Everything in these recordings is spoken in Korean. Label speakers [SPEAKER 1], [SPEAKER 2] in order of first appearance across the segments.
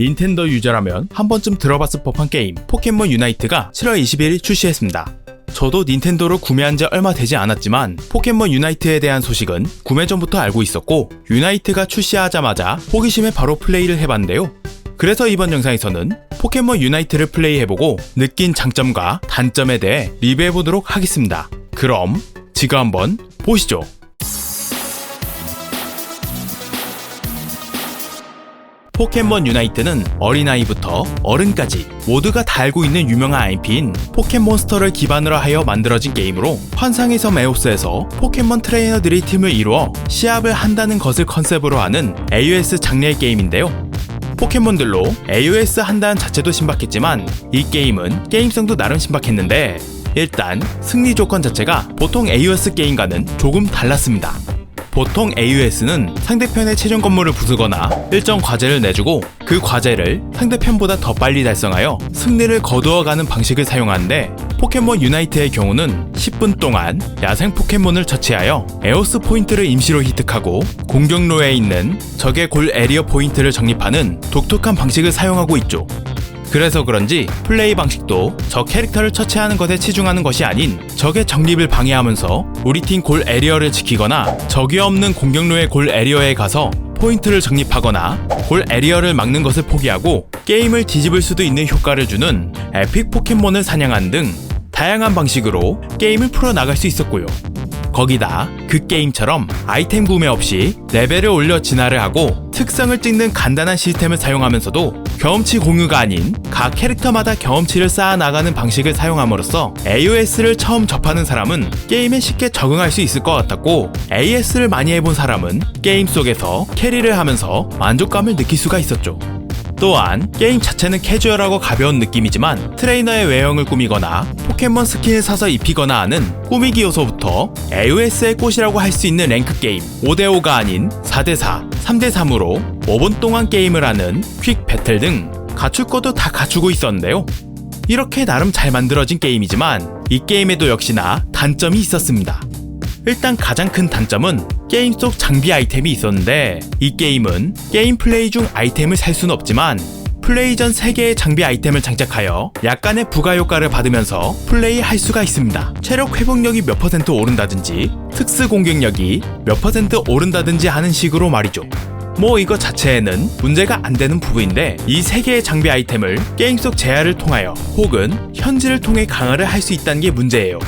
[SPEAKER 1] 닌텐도 유저라면 한 번쯤 들어봤을 법한 게임 포켓몬 유나이트가 7월 21일 출시했습니다. 저도 닌텐도를 구매한 지 얼마 되지 않았지만 포켓몬 유나이트에 대한 소식은 구매 전부터 알고 있었고 유나이트가 출시하자마자 호기심에 바로 플레이를 해봤는데요. 그래서 이번 영상에서는 포켓몬 유나이트를 플레이해보고 느낀 장점과 단점에 대해 리뷰해보도록 하겠습니다. 그럼 지금 한번 보시죠. 포켓몬 유나이트는 어린아이부터 어른까지 모두가 다 알고 있는 유명한 IP인 포켓몬스터를 기반으로 하여 만들어진 게임으로 환상의 섬 에오스에서 포켓몬 트레이너들이 팀을 이루어 시합을 한다는 것을 컨셉으로 하는 AOS 장르의 게임인데요. 포켓몬들로 AOS 한다는 자체도 신박했지만 이 게임은 게임성도 나름 신박했는데 일단 승리 조건 자체가 보통 AOS 게임과는 조금 달랐습니다. 보통 AUS는 상대편의 최종 건물을 부수거나 일정 과제를 내주고 그 과제를 상대편보다 더 빨리 달성하여 승리를 거두어가는 방식을 사용하는데 포켓몬 유나이트의 경우는 10분 동안 야생 포켓몬을 처치하여 에오스 포인트를 임시로 획득하고 공격로에 있는 적의 골 에리어 포인트를 적립하는 독특한 방식을 사용하고 있죠. 그래서 그런지 플레이 방식도 저 캐릭터를 처치하는 것에 치중하는 것이 아닌 적의 정립을 방해하면서 우리 팀 골 에리어를 지키거나 적이 없는 공격로의 골 에리어에 가서 포인트를 적립하거나 골 에리어를 막는 것을 포기하고 게임을 뒤집을 수도 있는 효과를 주는 에픽 포켓몬을 사냥하는 등 다양한 방식으로 게임을 풀어나갈 수 있었고요. 거기다 그 게임처럼 아이템 구매 없이 레벨을 올려 진화를 하고 특성을 찍는 간단한 시스템을 사용하면서도 경험치 공유가 아닌 각 캐릭터마다 경험치를 쌓아 나가는 방식을 사용함으로써 AOS를 처음 접하는 사람은 게임에 쉽게 적응할 수 있을 것 같았고 AS를 많이 해본 사람은 게임 속에서 캐리를 하면서 만족감을 느낄 수가 있었죠. 또한 게임 자체는 캐주얼하고 가벼운 느낌이지만 트레이너의 외형을 꾸미거나 포켓몬 스킨을 사서 입히거나 하는 꾸미기 요소부터 AOS의 꽃이라고 할 수 있는 랭크 게임 5대5가 아닌 4대4, 3대3으로 5분 동안 게임을 하는 퀵 배틀 등 갖출 것도 다 갖추고 있었는데요. 이렇게 나름 잘 만들어진 게임이지만 이 게임에도 역시나 단점이 있었습니다. 일단 가장 큰 단점은 게임 속 장비 아이템이 있었는데 이 게임은 게임 플레이 중 아이템을 살 수는 없지만 플레이 전 3개의 장비 아이템을 장착하여 약간의 부가 효과를 받으면서 플레이 할 수가 있습니다. 체력 회복력이 몇 퍼센트 오른다든지 특수 공격력이 몇 퍼센트 오른다든지 하는 식으로 말이죠. 뭐 이거 자체에는 문제가 안 되는 부분인데 이세 개의 장비 아이템을 게임 속 제한을 통하여 혹은 현질을 통해 강화를 할 수 있다는 게 문제예요.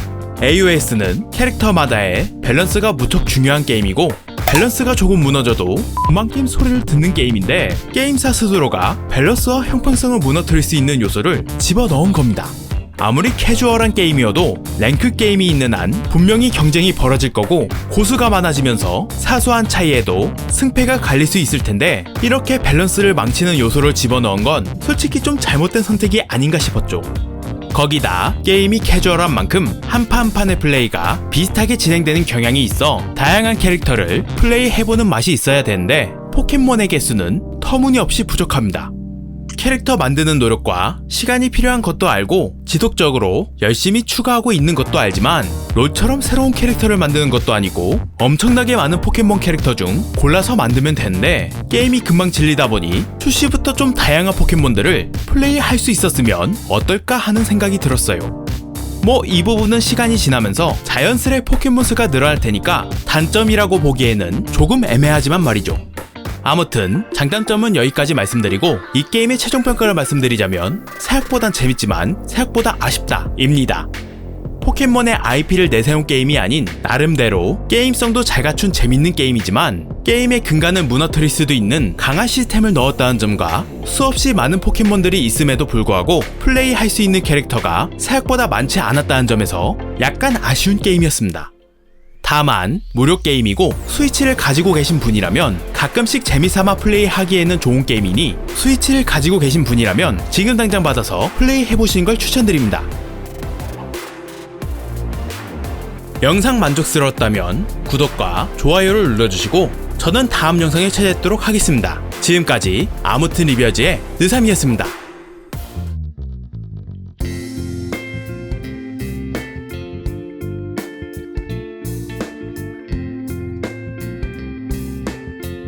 [SPEAKER 1] AOS는 캐릭터마다의 밸런스가 무척 중요한 게임이고 밸런스가 조금 무너져도 그만큼 소리를 듣는 게임인데 게임사 스스로가 밸런스와 형평성을 무너뜨릴 수 있는 요소를 집어넣은 겁니다. 아무리 캐주얼한 게임이어도 랭크 게임이 있는 한 분명히 경쟁이 벌어질 거고 고수가 많아지면서 사소한 차이에도 승패가 갈릴 수 있을 텐데 이렇게 밸런스를 망치는 요소를 집어넣은 건 솔직히 좀 잘못된 선택이 아닌가 싶었죠. 거기다 게임이 캐주얼한 만큼 한 판 한 판의 플레이가 비슷하게 진행되는 경향이 있어 다양한 캐릭터를 플레이해보는 맛이 있어야 되는데 포켓몬의 개수는 터무니없이 부족합니다. 캐릭터 만드는 노력과 시간이 필요한 것도 알고 지속적으로 열심히 추가하고 있는 것도 알지만 롤처럼 새로운 캐릭터를 만드는 것도 아니고 엄청나게 많은 포켓몬 캐릭터 중 골라서 만들면 되는데 게임이 금방 질리다 보니 출시부터 좀 다양한 포켓몬들을 플레이할 수 있었으면 어떨까 하는 생각이 들었어요. 뭐 이 부분은 시간이 지나면서 자연스레 포켓몬 수가 늘어날 테니까 단점이라고 보기에는 조금 애매하지만 말이죠. 아무튼 장단점은 여기까지 말씀드리고 이 게임의 최종 평가를 말씀드리자면 생각보단 재밌지만 생각보다 아쉽다 입니다. 포켓몬의 IP를 내세운 게임이 아닌 나름대로 게임성도 잘 갖춘 재밌는 게임이지만 게임의 근간을 무너뜨릴 수도 있는 강한 시스템을 넣었다는 점과 수없이 많은 포켓몬들이 있음에도 불구하고 플레이할 수 있는 캐릭터가 생각보다 많지 않았다는 점에서 약간 아쉬운 게임이었습니다. 다만 무료 게임이고 스위치를 가지고 계신 분이라면 가끔씩 재미삼아 플레이하기에는 좋은 게임이니 스위치를 가지고 계신 분이라면 지금 당장 받아서 플레이 해보시는 걸 추천드립니다. 영상 만족스러웠다면 구독과 좋아요를 눌러주시고 저는 다음 영상에 찾아뵙도록 하겠습니다. 지금까지 아무튼 리뷰어즈의 느삼이었습니다.